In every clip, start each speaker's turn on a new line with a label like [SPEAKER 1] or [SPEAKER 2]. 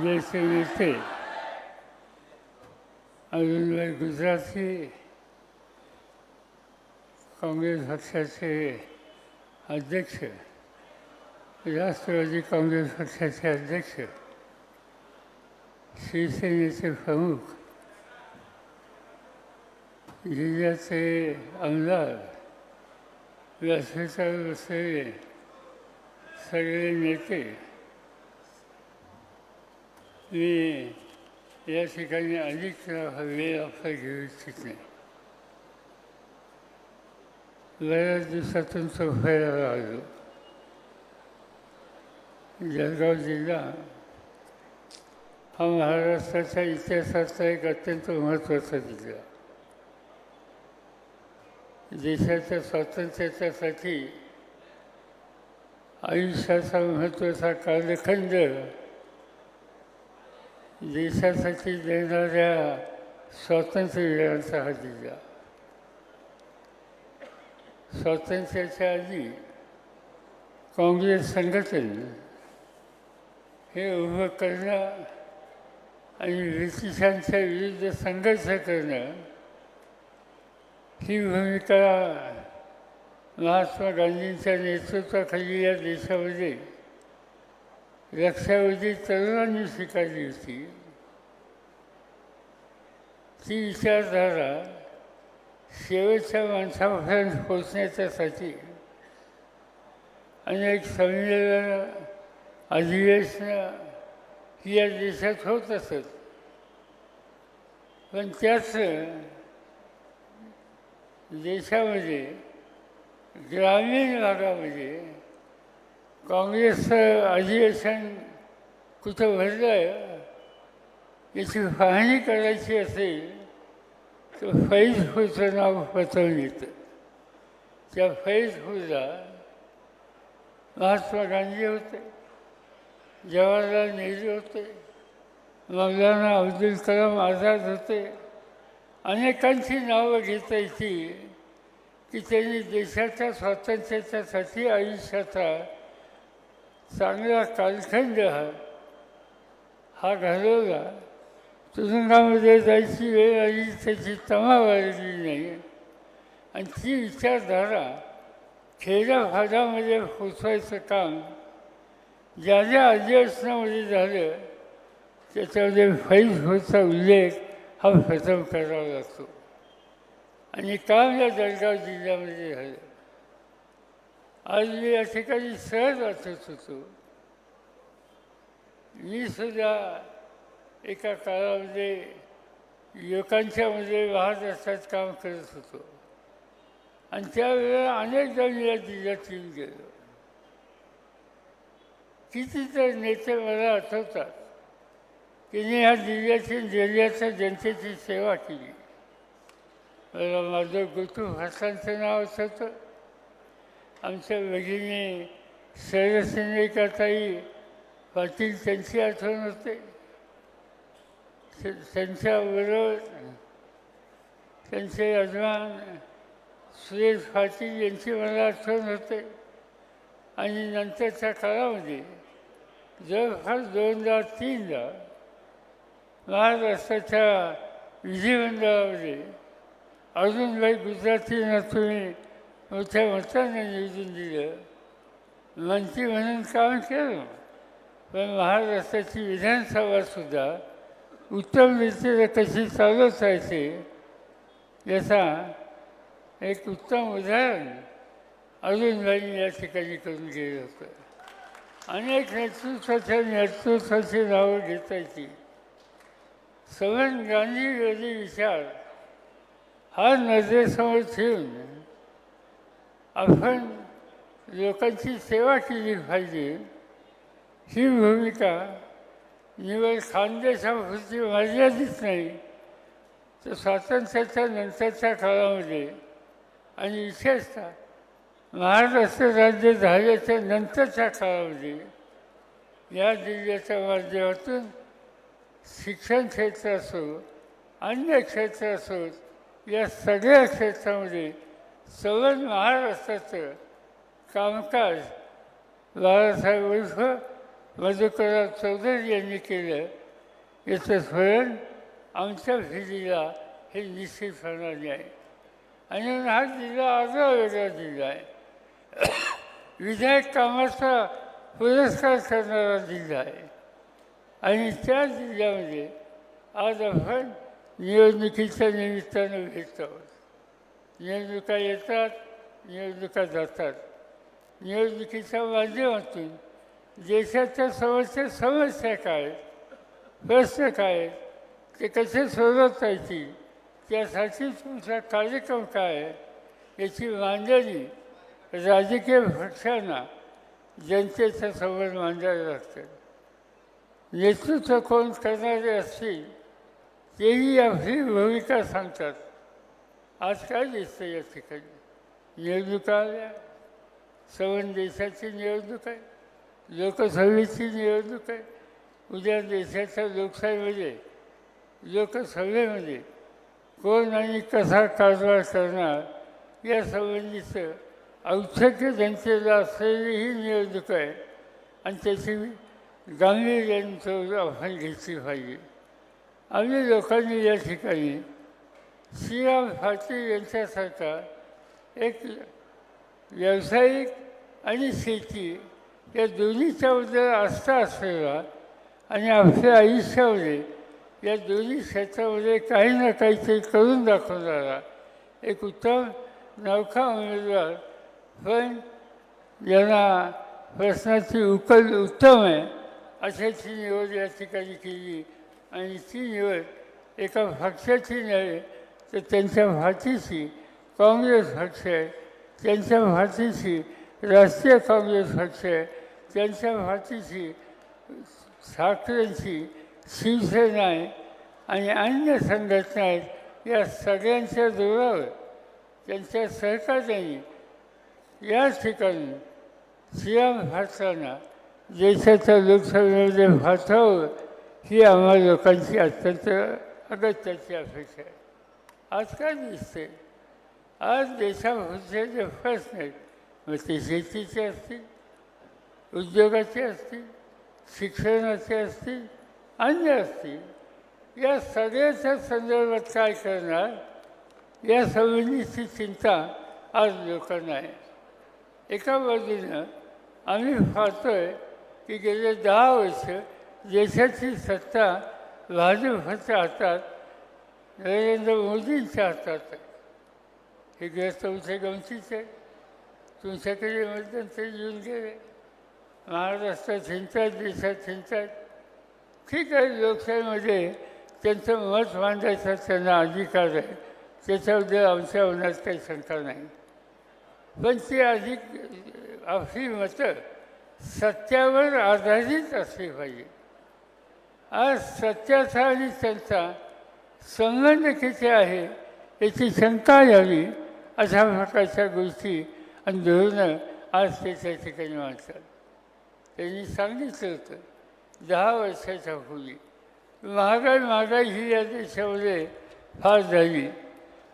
[SPEAKER 1] ज्येष्ठ नेते अरुणभाई गुजराती काँग्रेस पक्षाचे अध्यक्ष. राष्ट्रवादी काँग्रेस पक्षाचे अध्यक्ष. शिवसेनेचे प्रमुख. जिल्ह्याचे आमदार. व्यासपीठावर बसलेले सगळे नेते. मी या ठिकाणी अधिक वेळ आपला घेऊ इच्छित. नाही बऱ्याच दिवसातून तो फिरायला आलो. जळगाव जिल्हा हा महाराष्ट्राच्या इतिहासाचा एक अत्यंत महत्त्वाचा जिल्हा. देशाच्या स्वातंत्र्याच्यासाठी आयुष्याचा महत्त्वाचा कालखंड देशासाठी देणाऱ्या स्वातंत्र्यवीरांचा हा जिल्हा स्वातंत्र्याच्या आधी काँग्रेस संघटन हे उभं करणं आणि ब्रिटिशांच्या विरुद्ध संघर्ष करणं ही भूमिका महात्मा गांधींच्या नेतृत्वाखाली या देशामध्ये लक्षावधी तरुणांनी स्वीकारली होती. ती विचारधारा शेवटच्या माणसापर्यंत पोचण्याच्यासाठी अनेक संमेलन अधिवेशनं ही या देशात होत असत. पण त्याच देशामध्ये ग्रामीण भागामध्ये काँग्रेसचं अधिवेशन कुठं भरलं आहे याची पाहणी करायची असेल तर फैज फैजपूरचं नाव पचवून येतं त्या फैज फैजपूरला महात्मा गांधी होते जवाहरलाल नेहरू होते मौलाना अब्दुल कलाम आझाद होते अनेकांची नावं घेता येतील की त्यांनी देशाच्या स्वातंत्र्याच्यासाठी आयुष्याचा चांगला कालखंड हा. हा घालवला. तुरुंगामध्ये जायची वेळ आली त्याची तमा वाढली नाही. आणि ती विचारधारा खेड्याभागामध्ये पोचवायचं काम ज्या ज्या अधिवेशनामध्ये झालं त्याच्यामध्ये फैज होचा उल्लेख हा प्रथम करावा लागतो. आणि काम या जळगाव जिल्ह्यामध्ये झालं. आज मी या ठिकाणी सहज वाचत होतो. मी सुद्धा एका काळामध्ये लोकांच्यामध्ये महाराष्ट्रात काम करत होतो. आणि त्यावेळेला अनेकदा मी या जिल्ह्यात येऊन गेलो. कितीतर नेते मला आठवतात तिने ह्या जिल्ह्याची जिल्ह्याच्या जनतेची सेवा केली. मला माझं गुतू हसांचं नाव होतं. आमच्या भगिनी करताही पाटील त्यांची आठवण होते. त्यांच्याबरोबर त्यांचे यजमान सुरेश पाटील यांची मला आठवण होते. आणि नंतरच्या काळामध्ये जवळपास दोनदा तीनदा महाराष्ट्राच्या विधिमंडळामध्ये अजूनबाई गुजरातींना तुम्ही मोठ्या मताने निवडून दिलं मंत्री म्हणून काम केलं. पण महाराष्ट्राची विधानसभासुद्धा उत्तम रीतीने कशी चालत याचा एक उत्तम उदाहरण अजूनबाई या ठिकाणी करून गेलं होतं. अनेक नेतृत्वाच्या नेतृत्वाची नावं घेता येतील सवन गांधी विचार हा नजरेसमोर ठेवून आपण लोकांची सेवा केली पाहिजे. ही भूमिका निवड खानदेशापुरती मर्यादित नाही तर स्वातंत्र्याच्या नंतरच्या काळामध्ये आणि विशेषतः महाराष्ट्र राज्य झाल्याच्या नंतरच्या काळामध्ये या जिल्ह्याच्या माध्यमातून शिक्षण क्षेत्र असो अन्य क्षेत्र असो या सगळ्या क्षेत्रामध्ये सवन महाराष्ट्राचं कामकाज बाळासाहेब उर्फ मधुकरराव चौधरी यांनी केलं. याचं स्मरण आमच्या फिरीला हे निश्चितपणाने आहे आणि हा जिल्हा आजरा वेगळा जिल्हा आहे. विधायक कामाचा पुरस्कार करणारा जिल्हा आहे. आणि त्या जिल्ह्यामध्ये आज आपण निवडणुकीच्या निमित्तानं भेटतो आहोत. निवडणुका येतात निवडणुका जातात. निवडणुकीच्या माध्यमातून देशाच्या समस्या समस्या काय आहेत, प्रश्न काय आहेत, ते कसे सोडवता येतील? त्यासाठी तुमचा कार्यक्रम काय आहे? याची मांडणी राजकीय पक्षांना जनतेच्या समोर मांडायला लागतं. नेतृत्व कोण करणारे असतील तेही आपली भूमिका सांगतात. आज काय दिसतं या ठिकाणी निवडणुका आल्या. सवन देशाची निवडणूक आहे. लोकसभेची निवडणूक आहे. उद्या देशाच्या लोकशाहीमध्ये लोकसभेमध्ये कोण आणि कसा कारभार करणार या संबंधीचं औषध जनतेला असलेली ही निवडणूक आहे. आणि त्याची गांभीर्यानं आव्हान घेतली पाहिजे. आम्ही लोकांनी या ठिकाणी श्रीराम फाटे यांच्यासारखा एक व्यावसायिक आणि शेती या दोन्हीच्याबद्दल आस्था असलेला आणि आपल्या आयुष्यामध्ये या दोन्ही क्षेत्रामध्ये काही ना काहीतरी करून दाखवणारा एक उत्तम नौका उमेदवार पण यांना प्रश्नाची उकल उत्तम आहे. अशाची निवड या ठिकाणी केली आणि ती निवड एका पक्षाची नव्हे तर त्यांच्या भाषेची काँग्रेस पक्ष आहे त्यांच्या भाषेची राष्ट्रीय काँग्रेस पक्ष आहे त्यांच्या भाषेची ठाकरेंची शिवसेना आहे आणि अन्य संघटना आहेत या सगळ्यांच्या जोरावर त्यांच्या सहकार्याने या ठिकाणी श्रीराम भारताना देशाच्या लोकसभेमध्ये पाठवावं ही आम्हा लोकांची अत्यंत अगत्याची अपेक्षा आहे. आज काय दिसते. आज देशाभरचे जे प्रश्न आहेत मग ते शेतीचे असतील उद्योगाचे असतील शिक्षणाचे असतील अन्य असतील या सगळ्याच्या संदर्भात काय करणार? या संबंधीची चिंता आज लोकांना आहे. एका बाजूनं आम्ही पाहतोय की गेले दहा वर्ष देशाची सत्ता भाजपच्या हातात नरेंद्र मोदींच्या हातात आहे. हे ग्रस्त तुमचे गमतीचे तुमच्याकडे मध्यंतरी येऊन गेले. महाराष्ट्रात हिंतात देशात हिंतात ठीक आहे लोकशाहीमध्ये त्यांचं मत मांडायचा त्यांना अधिकार आहे. त्याच्याबद्दल आमच्या मनात काही शंका नाही. पण ती अधिक आपली मतं सत्यावर आधारित असली पाहिजे. आज सत्याचा आणि त्यांचा संबंध किती आहे. याची शंका यावी अशा प्रकारच्या गोष्टी आणि धोरणं आज त्याच्या ठिकाणी वाचतात. त्यांनी सांगितलं होतं दहा वर्षाच्या पूर्वी. महागाई महागाई ही या देशामध्ये फार झाली.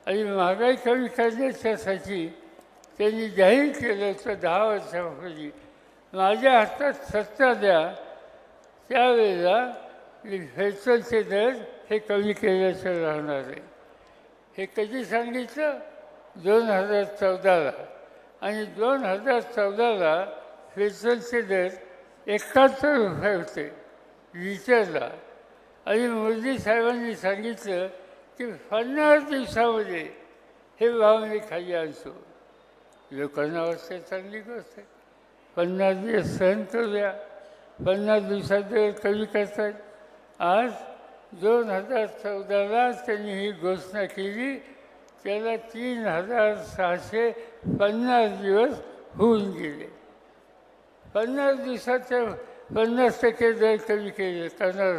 [SPEAKER 1] आणि महागाई कमी करण्याच्यासाठी त्यांनी जाहीर केलं होतं दहा वर्षापूर्वी माझ्या हातात सत्ता द्या त्यावेळेला पेट्रोलचे दर हे कमी केल्याचं राहणार आहे. हे कधी सांगितलं? दोन हजार चौदाला. आणि दोन हजार चौदाला पेट्रोलचे दर एकाहत्तर रुपये होते लिटरला आणि मोदी साहेबांनी सांगितलं की पन्नास दिवसामध्ये हे भाव मी खाली आणतो. लोकांना वाटते चांगली गोष्ट आहे. पन्नास दिवस सहन करूया. पन्नास दिवसात दर कमी करतात आज दोन हजार चौदाला त्यांनी ही घोषणा केली. त्याला तीन हजार सहाशे पन्नास दिवस होऊन गेले. पन्नास दिवसाचे पन्नास टक्के दर कमी केले करणार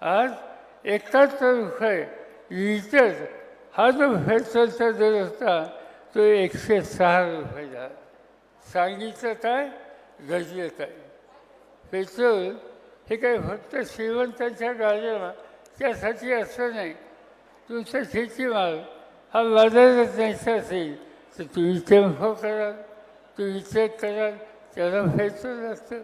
[SPEAKER 1] आज एकाहत्तर रुपये लिटर हा जो पेट्रोलचा दर होता तो एकशे सहा रुपये झाला. सांगितलं काय? घडलं काय पेट्रोल हे काही फक्त श्रीमंतांच्या गाड्याला त्यासाठी असं नाही. तुमचा शेतीमाल हा बाजारात न्यायचा असेल तर तुम्ही टेम्फो कराल तुम्ही चेक कराल त्याला पेट्रोल असतं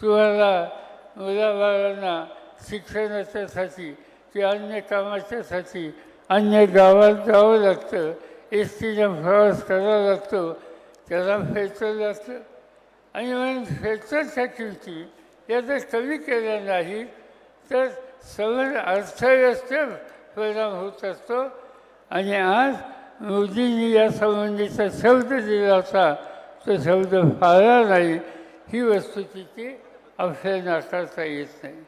[SPEAKER 1] तुम्हाला मुलाबाळांना शिक्षणाच्यासाठी किंवा अन्य कामाच्यासाठी अन्य गावात जावं लागतं. एस टीनं प्रवास करावा लागतो. त्याला पेट्रोल असतं आणि म्हणून पेट्रोलच्या किमती या जर कमी केल्या नाही तर समज अर्थव्यवस्थेवर परिणाम होत असतो. आणि आज मोदींनी यासंबंधीचा शब्द दिला होता तो शब्द पाळला नाही. ही वस्तुस्थिती आपल्याला नाकारता येत नाही.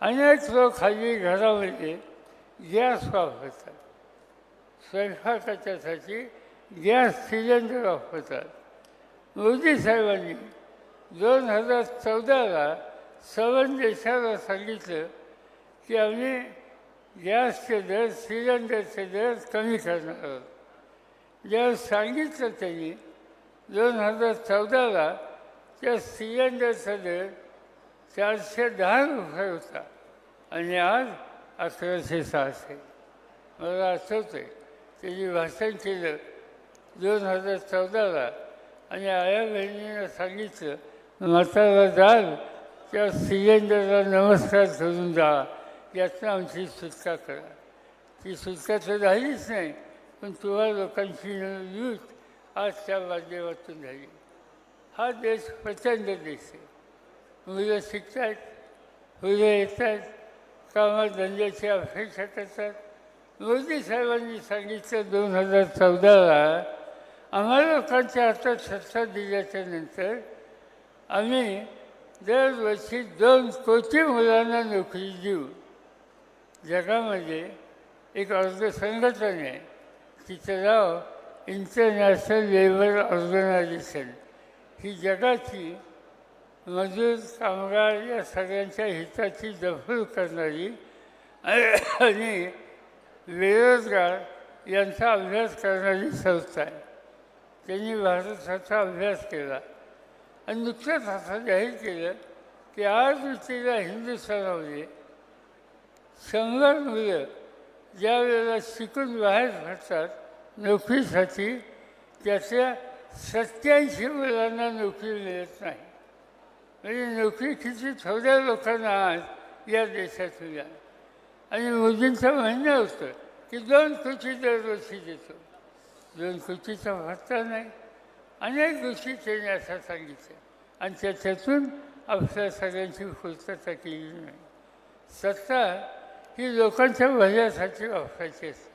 [SPEAKER 1] अनेक लोक हल्ली घरामध्ये गॅस वापरतात. स्वयंपाकाच्यासाठी गॅस सिलेंडर वापरतात. मोदी साहेबांनी दोन हजार चौदाला सवन देशाला सांगितलं की आम्ही गॅसचे दर सिलेंडरचे दर कमी करणार आहोत. जेव्हा सांगितलं त्यांनी दोन हजार चौदाला त्या सिलेंडरचा दर चारशे दहा रुपये होता आणि आज अकराशे सहाशे. मला आठवतं आहे त्यांनी भाषण केलं दोन हजार चौदाला आणि आया बहिणीनं सांगितलं म्हातारा जाल त्या सिलेंडरला नमस्कार करून जा यातनं आमची सुटका करा. ती सुटका तर झालीच नाही पण तुम्हा लोकांची यूथ आज त्या माध्यमातून झाली. हा देश प्रचंड देश आहे. मुलं शिकतात मुलं येतात कामधंद्याची अपेक्षा करतात. मोदी साहेबांनी सांगितलं दोन हजार चौदाला आम्हा लोकांच्या हातात सत्ता दिल्याच्या नंतर आम्ही दरवर्षी दोन कोटी मुलांना नोकरी देऊ. जगामध्ये एक अर्ध संघटन आहे. तिचं नाव इंटरनॅशनल लेबर ऑर्गनायझेशन ही जगाची मजूर कामगार या सगळ्यांच्या हिताची दखल करणारी आणि बेरोजगार यांचा अभ्यास करणारी संस्था आहे. त्यांनी भारताचा अभ्यास केला. आणि नुकतंच असं जाहीर केलं की आज रोजीला हिंदुस्थानामध्ये शंभर मुलं ज्या वेळेला शिकून बाहेर पडतात नोकरीसाठी त्याच्या सत्याऐंशी मुलांना नोकरी मिळत नाही. म्हणजे नोकरी किती थोड्या लोकांना आज या देशात मिळाल. आणि मोदींचं म्हणणं होतं की दोन कोटी दरवर्षी देतो. दोन कोटीचा भत्ता नाही. अनेक गोष्टी त्यांनी असं सांगितल्या आणि त्याच्यातून आपल्या सगळ्यांची पूर्तता केली नाही. सत्ता ही लोकांच्या भल्यासाठी वापरायची असते.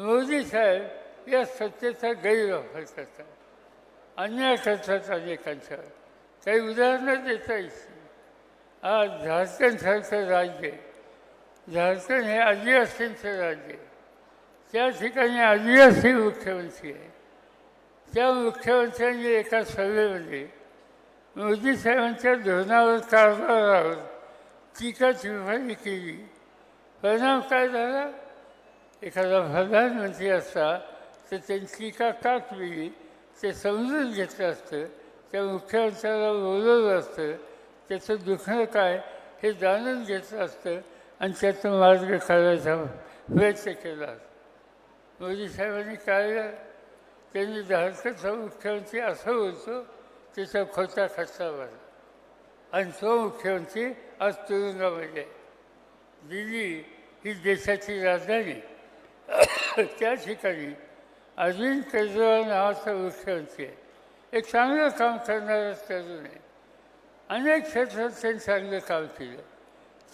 [SPEAKER 1] मोदी साहेब या सत्तेचा गैरवापर करतात अन्याय करतात अनेकांच्या. काही उदाहरणं देता येतील. आज झारखंडसारखं राज्य झारखंड हे आदिवासींचं राज्य. आहे त्या ठिकाणी आदिवासी मुख्यमंत्री आहे त्या मुख्यमंत्र्यांनी एका सभेमध्ये मोदी साहेबांच्या धोरणावर कारभारावर टीका टिप्पणी केली. परिणाम काय झाला? एखादा प्रधानमंत्री असता तर त्यांची टीका का केली ते समजून घेतलं असतं त्या मुख्यमंत्र्याला बोलवलं असतं त्याचं दुखणं काय हे जाणून घेतलं असतं आणि त्यातून मार्ग काढायचा प्रयत्न केला. मोदी साहेबांनी काय त्यांनी झारखंडचा मुख्यमंत्री असं होतं त्याचा खोटा खर्चा भरला आणि तो मुख्यमंत्री आज तुरुंगामध्ये आहे दिल्ली ही देशाची राजधानी. त्या ठिकाणी अरविंद केजरीवाल नावाचा मुख्यमंत्री आहे एक चांगलं काम करणारच तरुण आहे अनेक क्षेत्रात त्यांनी चांगलं काम केलं.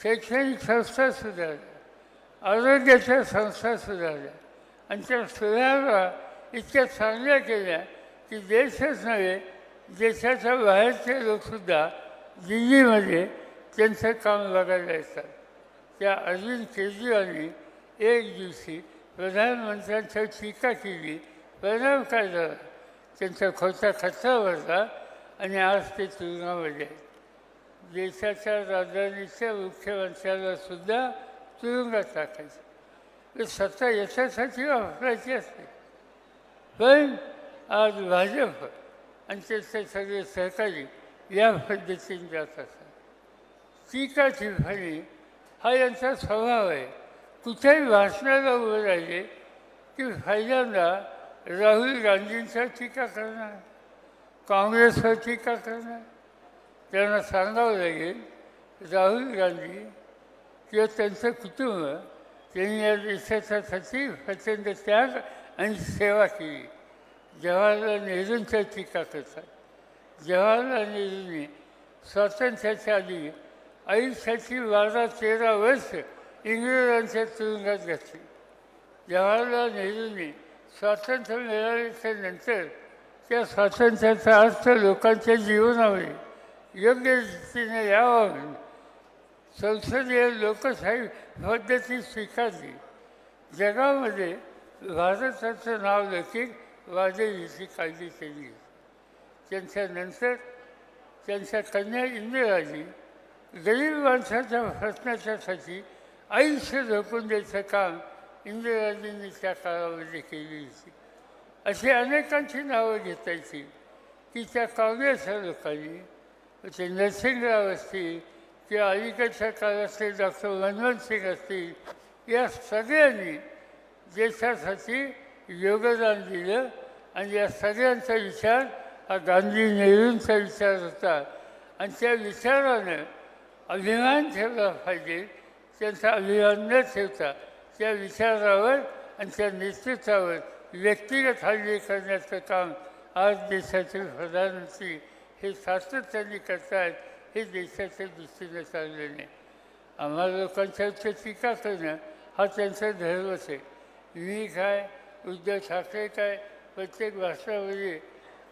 [SPEAKER 1] शैक्षणिक संस्था सुधारल्या आरोग्याच्या संस्था सुधारल्या आणि त्या सुधारणा इतक्या चांगल्या केल्या की देशच नव्हे देशाच्या बाहेरचे लोकसुद्धा दिल्लीमध्ये त्यांचं काम बघायला येतात. त्या अरविंद केजरीवालनी एक दिवशी प्रधानमंत्र्यांच्या टीका केली परिणाम काय झाला? त्यांचा खोटा खर्चा भरला आणि आज ते तुरुंगामध्ये आहेत. देशाच्या राजधानीच्या मुख्यमंत्र्याला सुद्धा तुरुंगात टाकायचं. सत्ता याच्यासाठी वापरायची असते. पण आज भाजप आणि त्याचे सगळे सहकारी या पद्धतीने जात असतात. टीका टिप्पणी हा यांचा स्वभाव आहे. कुठेही भाषणाला उभं राहिले की पहिल्यांदा राहुल गांधींचा टीका करणार काँग्रेसवर टीका करणार. त्यांना सांगावं लागेल राहुल गांधी किंवा त्यांचं कुटुंब त्यांनी या देशासाठी प्रचंड त्याग आणि सेवा केली. जवाहरलाल नेहरूंच्या टीका करतात जवाहरलाल नेहरूंनी स्वातंत्र्याच्या आधी आयुष्याची बारा तेरा वर्ष इंग्रजांच्या तुरुंगात घातली. जवाहरलाल नेहरूंनी स्वातंत्र्य मिळाल्याच्या नंतर त्या स्वातंत्र्याचा अर्थ लोकांच्या जीवनामध्ये योग्य रीतीने यावा म्हणून संसदीय लोकशाही पद्धती स्वीकारली. जगामध्ये भारताचं नाव देखील वाजविण्याची काळजी केली. त्यांच्यानंतर त्यांच्या कन्या इंदिराजी गरीब माणसाच्या प्रश्नाच्यासाठी आयुष्य झोपून द्यायचं काम इंदिराजींनी त्या काळामध्ये केली होती. अशी अनेकांची नावं घेतायची. की त्या काँग्रेसच्या लोकांनी ते नरसिंहराव असतील किंवा अलीकडच्या काळातले डॉक्टर मनमोहन सिंग असतील या सगळ्यांनी देशासाठी योगदान दिलं आणि या सगळ्यांचा विचार हा गांधी नेहरूंचा विचार होता. आणि त्या विचारानं अभिमान ठेवला पाहिजे त्यांचा अभिमान न ठेवता त्या विचारावर आणि त्या नेतृत्वावर व्यक्तिगत हल्ले करण्याचं काम आज देशाचे प्रधानमंत्री हे सातत्याने करतायत हे देशाच्या दृष्टीने चाललं नाही. आम्हाला लोकांच्या टीका करणं हा त्यांचा धर्मच आहे. मी काय उद्धव ठाकरे काय प्रत्येक भाषामध्ये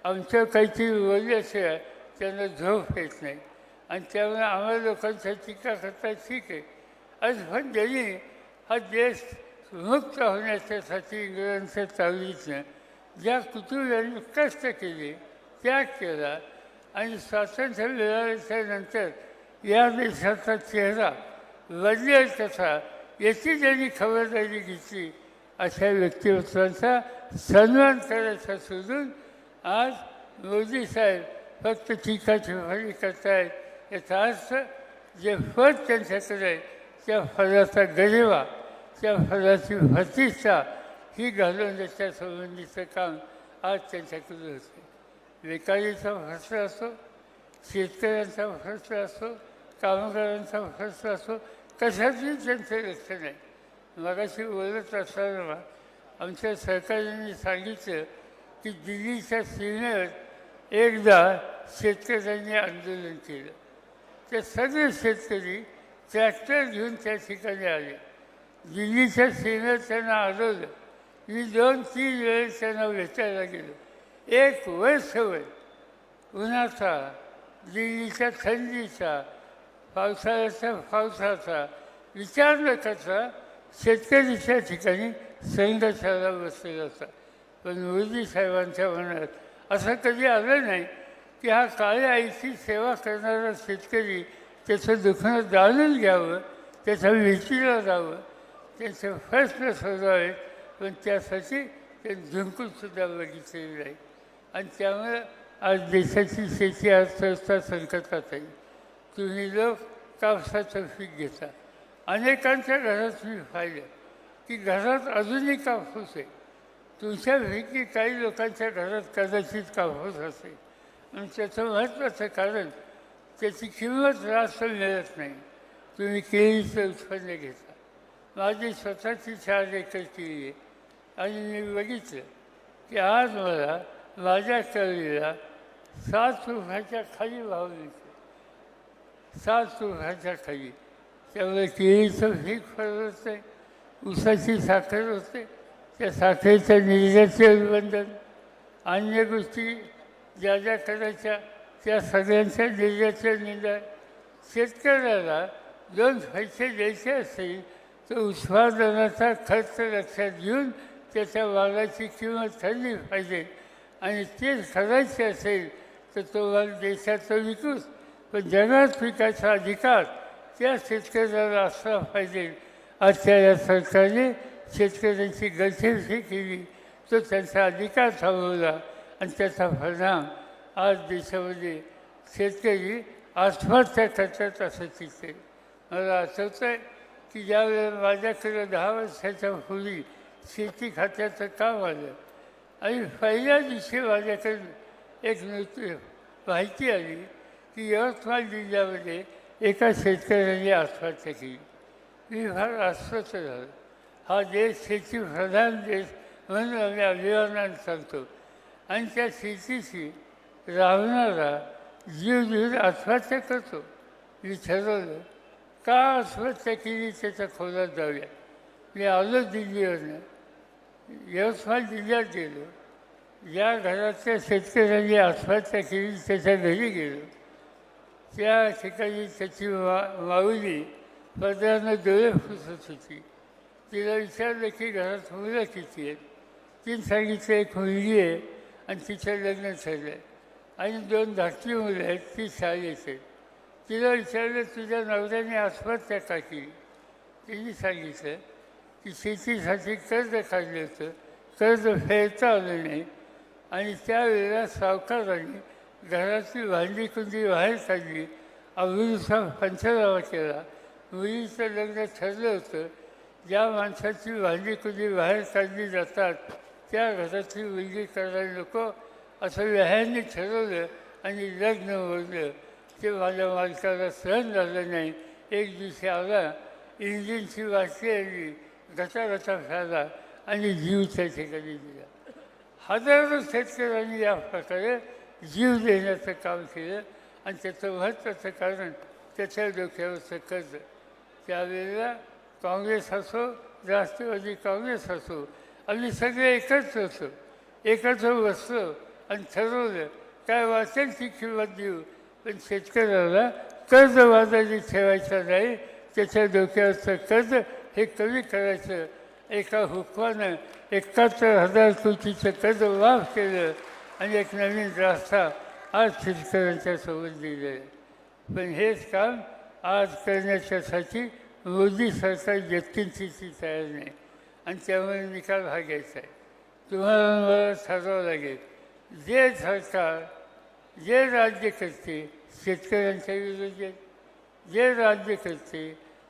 [SPEAKER 1] आमचं काहीतरी बोलल्याशिवाय त्यांना झोप येत नाही. आणि त्यामुळे आम्हाला लोकांच्या टीका करता ठीक आहे. आज पण त्यांनी हा देश मुक्त होण्याच्यासाठी इंग्रजांच्या चालवीतनं ज्या कुटुंबियांनी कष्ट केले त्याग केला आणि स्वातंत्र्य मिळाल्याच्या नंतर या देशाचा चेहरा बदलेल तसा याची ज्यांनी खबरदारी घेतली अशा व्यक्तिमत्वांचा सन्मान करायचा सोडून आज मोदी साहेब फक्त टीका टिप्पणी करतायत. याचा अर्थ जे फळ त्यांच्याकडे आहे त्या फळाचा गरिबा त्या फळाची प्रतिष्ठा ही घालवण्याच्या संबंधीचं काम आज त्यांच्याकडे होते बेकारीचा भ्रष्ट असो शेतकऱ्यांचा भ्रष्ट असो कामगारांचा भ्रष्ट असो कशाचंही त्यांचं लक्ष नाही. मगाशी बोलत असताना आमच्या सरकारने सांगितलं की दिल्लीच्या सीमेवर एकदा शेतकऱ्यांनी आंदोलन केलं. ते सगळे शेतकरी ट्रॅक्टर घेऊन त्या ठिकाणी आले. दिल्लीच्या सीमेवर त्यांना आढळलं मी दोन तीन वेळेस त्यांना भेटायला गेलो. एक वर्षभर उन्हाचा दिल्लीच्या थंडीचा पावसाळ्याचा पावसाचा विचार न करता शेतकरीच्या ठिकाणी संघर्षाला बसलेला होता पण मोदी साहेबांच्या मनात असं कधी आलं नाही की हा काळ्या आईची सेवा करणारा शेतकरी त्याचं दुखणं जाणून घ्यावं त्याच्या विचीला जावं त्याचे सुद्धा सोडवावेत पण त्यासाठी ते झुंकूनसुद्धा बघितलेली नाही. आणि त्यामुळे आज देशाची शेती अर्थव्यवस्था संकटात आहे. तुम्ही लोक कापसाचं पीक घेता. अनेकांच्या घरात मी पाहिलं की घरात अजूनही कापूस आहे. तुमच्यापैकी काही लोकांच्या घरात कदाचित कापूस असेल. आणि त्याचं महत्त्वाचं कारण त्याची किंमत जास्त मिळत नाही. तुम्ही केळीचं उत्पन्न घेता. माझी स्वतःची चार एकर केळी आहे. आणि मी बघितलं की आज मला माझ्या केळीला सात रुपयाच्या खाली भाव मिळतो सात रुपयाच्या खाली. त्यामुळे केळीचं पीक फळ असते ऊसाची साखर होते. त्या साखरेच्या निर्याचे बंधन अन्य गोष्टी ज्या ज्या करायच्या त्या सगळ्यांच्या निर्याचं निंदा शेतकऱ्याला दोन पैसे द्यायचे असतील तर उत्पादनाचा खर्च लक्षात घेऊन त्याच्या वागाची किंमत ठरली पाहिजे. आणि तेच करायचे असेल तर तो माल देशाचा विकूच पण जगात विकायचा अधिकार त्या शेतकऱ्याला असला पाहिजे. आजच्या या सरकारने शेतकऱ्यांची गळचेपी केली. तो त्यांचा अधिकार थांबवला आणि त्याचा परिणाम आज देशामध्ये शेतकरी आत्महत्या करतात असं चित्र मला आठवतं आहे की ज्यावेळेला माझ्याकडे दहा वर्षाच्या पूर्वी शेती खात्याचं काम आलं. आणि पहिल्या दिवशी माझ्याकडे एक नृत्य माहिती आली की यवतमाळ जिल्ह्यामध्ये एका शेतकऱ्याने आत्महत्या केली. मी फार अस्वस्थ झालो. हा देश शेतीप्रधान देश म्हणून आम्ही अभिमानाने सांगतो आणि त्या शेतीशी राहणारा जीव जीव आत्महत्या करतो. मी ठरवलं का आत्महत्या केली त्याच्या खोलात जाऊया? मी आलो दिल्लीवरनं. यवतमाळ जिल्ह्यात गेलो. ज्या घरातल्या शेतकऱ्यांनी आत्महत्या केली त्याच्या घरी गेलो. त्या ठिकाणी त्याची मा माऊली पदरानं डोळे फुसत होती तिला विचारलं की घरात मुलं किती आहेत? तीन सांगितलं एक मुलगी आहे आणि तिचं लग्न झालं आहे आणि दोन धाकटी मुलं आहेत ती शाळेत आहेत. तिला विचारलं तुझ्या नवऱ्याने आत्महत्या का केली? तिने सांगितलं की शेतीसाठी कर्ज काढलं होतं. कर्ज फेडता आलं नाही. आणि त्यावेळेला सावकारांनी घरातली भांडी कुंडी बाहेर काढली. अभिरुचा पंचनामा केला मुलीचं लग्न ठरलं होतं. ज्या माणसाची भांडी कुंडी बाहेर काढली जातात त्या घरातली मुलगी करायला नको असं व्याह्यांनी ठरवलं आणि लग्न मोडलं. ते माझ्या मालकाला सहन झालं नाही. एक दिवशी आला इंजिनची वाटली आली घटा घटा झाला आणि जीव त्या ठिकाणी दिला हजारो शेतकऱ्यांनी या प्रकारे जीव देण्याचं काम केलं आणि त्याचं महत्त्वाचं कारण त्याच्या डोक्यावरचं कर्ज त्यावेळेला काँग्रेस असो राष्ट्रवादी काँग्रेस असो आम्ही सगळे एकत्र होतो एकत्र बसलो आणि ठरवलं काय वाचेल ती किंमत देऊ. पण शेतकऱ्याला कर्ज बाजारी ठेवायचं नाही त्याच्या डोक्यावरचं कर्ज हे कमी करायचं. एका हुकमानं एकाहत्तर हजार कोटीचं कर्ज माफ केलं. आणि एक नवीन रास्ता आज शेतकऱ्यांच्या सोबत दिलं आहे. पण हेच काम आज करण्याच्यासाठी मोदी सरकार व्यक्तींची तयार नाही. आणि त्यामुळे निकाल हा घ्यायचा आहे. तुम्हाला मला ठरवावं लागेल जे सरकार जे राज्य करते शेतकऱ्यांच्या विरोधात जे राज्य करते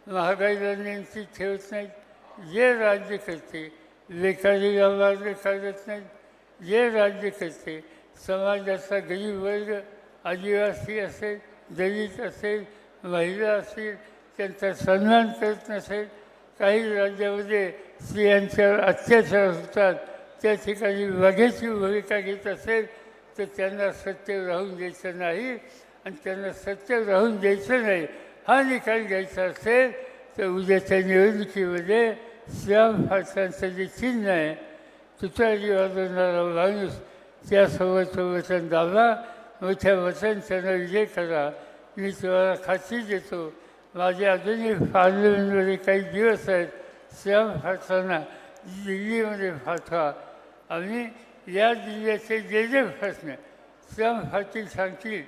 [SPEAKER 1] महागाईला नियंत्रित ठेवत नाहीत जे राज्य करते बेकारी मार्ग काढत नाहीत जे राज्य करते समाजाचा गरीब वर्ग आदिवासी असेल दलित असेल महिला असतील त्यांचा सन्मान करत नसेल काही राज्यामध्ये स्त्रियांच्यावर अत्याचार होतात त्या ठिकाणी वघेची भूमिका घेत असेल तर त्यांना सत्य राहून द्यायचं नाही आणि त्यांना सत्य राहून द्यायचं नाही हा निकाल घ्यायचा असेल तर उद्याच्या निवडणुकीमध्ये श्याम फारसांचं जे चिन्ह आहे तुतारी वाजवणारा माणूस त्यासोबत वचन दाबा मोठ्या वचन त्यांना विजय करा मी तुम्हाला खात्री देतो माझे अजूनही पार्लमेंटमध्ये काही दिवस आहेत श्याम फारसांना दिल्लीमध्ये पाठवा आम्ही या जिल्ह्याचे जे जे प्रश्न श्याम फाटील सांगतील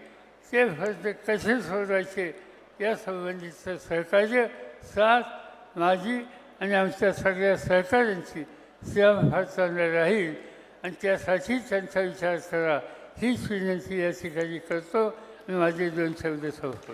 [SPEAKER 1] ते प्रश्न कसे सोडवायचे यासंबंधीचं सहकार्य साथ माझी आणि आमच्या सगळ्या सहकाऱ्यांची श्याम फारसांना राहील आणि त्यासाठी त्यांचा विचार करा. हीच विनंती या ठिकाणी करतो. आणि माझे दोन शब्द संपतो